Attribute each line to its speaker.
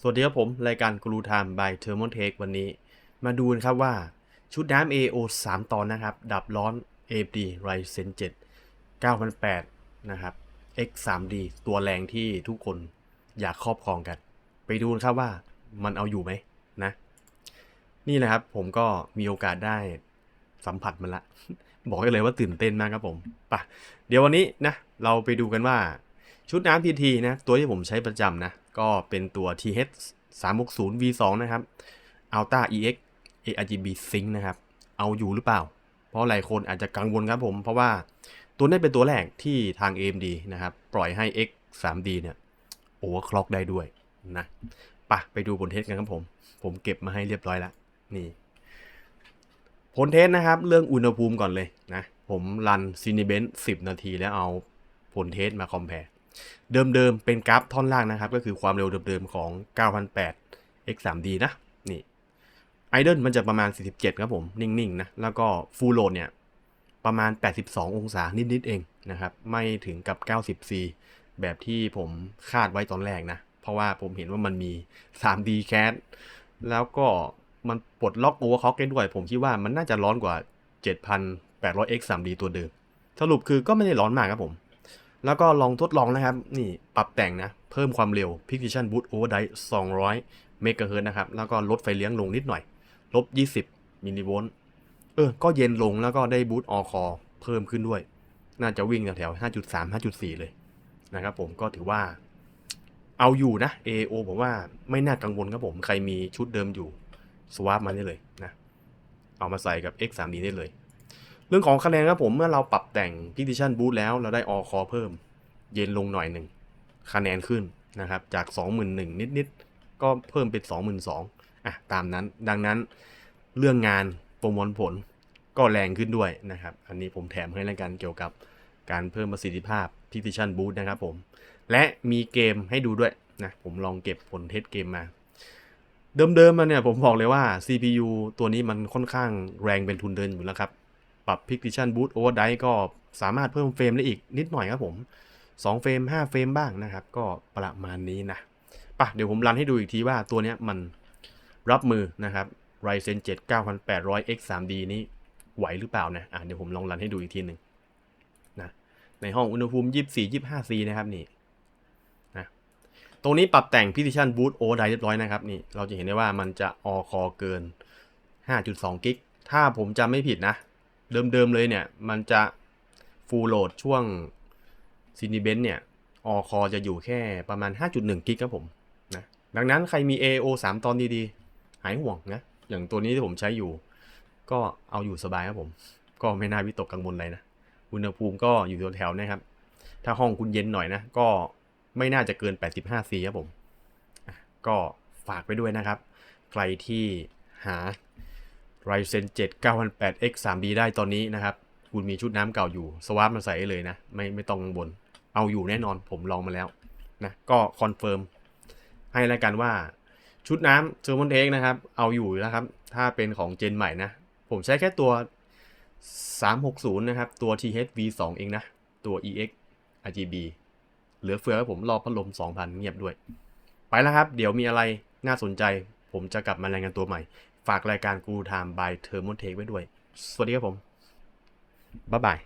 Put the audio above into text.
Speaker 1: สวัสดีครับผม รายการกรูไทม์ by t h e r m o t e c h วันนี้ มาดูกันครับว่าชุดน้ำ AO 3 ตอนนะครับ ดับร้อน AD Ryzen 7 9008 นะครับ X 3D ตัวแรงที่ทุกคนอยากครอบครองกัน ไปดูกันครับว่ามันเอาอยู่ไหมนะ นี่นะครับผมก็มีโอกาสได้สัมผัสมันละ บอกเลยว่าตื่นเต้นมากครับผมปะเดี๋ยววันนี้นะ เราไปดูกันว่า ชุดน้ำ TT นะ ตัวที่ผมใช้ประจำนะ ก็เป็นตัว TH 360 V2 นะครับ Ultra EX ARGB Sync นะครับ เอาอยู่หรือเปล่า เพราะหลายคนอาจจะกังวลครับผม เพราะว่าตัวนี้เป็นตัวแรกที่ทาง AMD นะครับ ปล่อยให้ X 3D เนี่ย overclock ได้ด้วยนะไปะไปดูผลเทสกันครับผม ผมเก็บมาให้เรียบร้อยแล้ว นี่ผลเทสนะครับ เรื่องอุณหภูมิก่อนเลยนะ ผมรัน Cinebench 10 นาทีแล้วเอาผลเทสมาคอมเพล เดิมๆ เป็นกราฟท่อนล่างนะครับ ก็คือความเร็วเดิมๆ ของ 9008 X 3D นะ นี่ไอด l มันจะประมาณ 47 ครับผม นิ่งๆ นะ แล้วก็ฟูลโหลดเนี่ย ประมาณ 82 องศานิดๆ เองนะครับ ไม่ถึงกับ 90C แบบที่ผมคาดไว้ตอนแรกนะ เพราะว่าผมเห็นว่ามันมี 3D CAD แล้วก็มันปลดล็อกโอเวอร์คล็อกได้ด้วย ผมคิดว่ามันน่าจะร้อนกว่า 7,800X 3D ตัวเดิม สรุปคือก็ไม่ได้ร้อนมากครับผม แล้วก็ลองทดลองนะครับ นี่ปรับแต่งนะ เพิ่มความเร็ว Precision Boot Overdrive 200 เมกะเฮิรตซ์นะครับ แล้วก็ลดไฟเลี้ยงลงนิดหน่อย ลบ 20 มิลลิโวลต์ เออ ก็เย็นลงแล้วก็ได้บูตออคอเพิ่มขึ้นด้วย น่าจะวิ่งแถวๆ5.3 5.4 เลยนะครับผมก็ถือว่า เอาอยู่นะ AO ผมว่าไม่น่ากังวลครับผม ใครมีชุดเดิมอยู่สวาปมาได้เลยนะ เอามาใส่กับ X 3 D ได้เลย เรื่องของคะแนนครับผมเมื่อเราปรับแต่ง Precision Boot แล้วเราได้ออคอเพิ่ม เย็นลงหน่อยหนึ่งคะแนนขึ้นนะครับจาก 21,000นิดๆ ก็เพิ่มเป็น 22,000อะตามนั้นดังนั้นเรื่องงานประมวลผลก็แรงขึ้นด้วยนะครับ อันนี้ผมแถมให้แล้วกันเกี่ยวกับการเพิ่มประสิทธิภาพ Precision Boot นะครับผม และมีเกมให้ดูด้วยนะผมลองเก็บผลเทสเกมมา เดิมๆมาเนี่ยผมบอกเลยว่า CPU ตัวนี้มันค่อนข้างแรงเป็นทุนเดินอยู่แล้วครับ ปรับ Precision Boot Overdrive ก็สามารถเพิ่มเฟรมได้อีกนิดหน่อยครับผม 2 เฟรม 5 เฟรมบ้างนะครับ ก็ประมาณนี้นะปะเดี๋ยวผมรันให้ดูอีกทีว่าตัวเนี้ยมันรับมือนะครับ Ryzen 7 9800X 3D นี้ไหวหรือเปล่านะอะเดี๋ยวผมลองรันให้ดูอีกทีหนึ่งนะในห้องอุณหภูมิ 24 25C นะครับนี่นะตรงนี้ปรับแต่ง Precision Boot Overdrive เรียบร้อยนะครับนี่เราจะเห็นได้ว่ามันจะออคอเกิน 5.2 กิก ถ้าผมจำไม่ผิดนะ เดิมๆเลยเนี่ย มันจะฟูลโหลดช่วงซีนิเบนเนี่ยออคอจะอยู่แค่ประมาณ 5.1 กิกครับผมนะดังนั้นใครมี AO 3 ตอนดีๆ หายห่วงนะ อย่างตัวนี้ที่ผมใช้อยู่ ก็เอาอยู่สบายครับผม ก็ไม่น่าวิตกกังวลอะไรนะ อุณหภูมิก็อยู่แถวๆนะครับ ถ้าห้องคุณเย็นหน่อยนะ ก็ไม่น่าจะเกิน 85 C ครับผม ก็ฝากไปด้วยนะครับ ใครที่หา Ryzen 7 9008X 3D ได้ตอนนี้นะครับ คุณมีชุดน้ำเก่าอยู่ สวาปมาใส่เลยนะ ไม่ไม่ต้องกังวล เอาอยู่แน่นอนผมลองมาแล้วนะ ก็คอนเฟิร์มให้แล้วกันว่าชุดน้ำเซอร์มอนเทกนะครับ เอาอยู่แล้วครับ ถ้าเป็นของเจนใหม่นะ ผมใช้แค่ตัว 360 นะครับ ตัว TH V2 เองนะ ตัว EX RGB เหลือเฟือครับผมรอพัดลม 2,000 เงียบด้วย ไปแล้วครับ เดี๋ยวมีอะไรน่าสนใจ ผมจะกลับมารายงานตัวใหม่ ฝากรายการกูทามบายเทอร์โมเทคไว้ด้วย สวัสดีครับผม บ๊ายบาย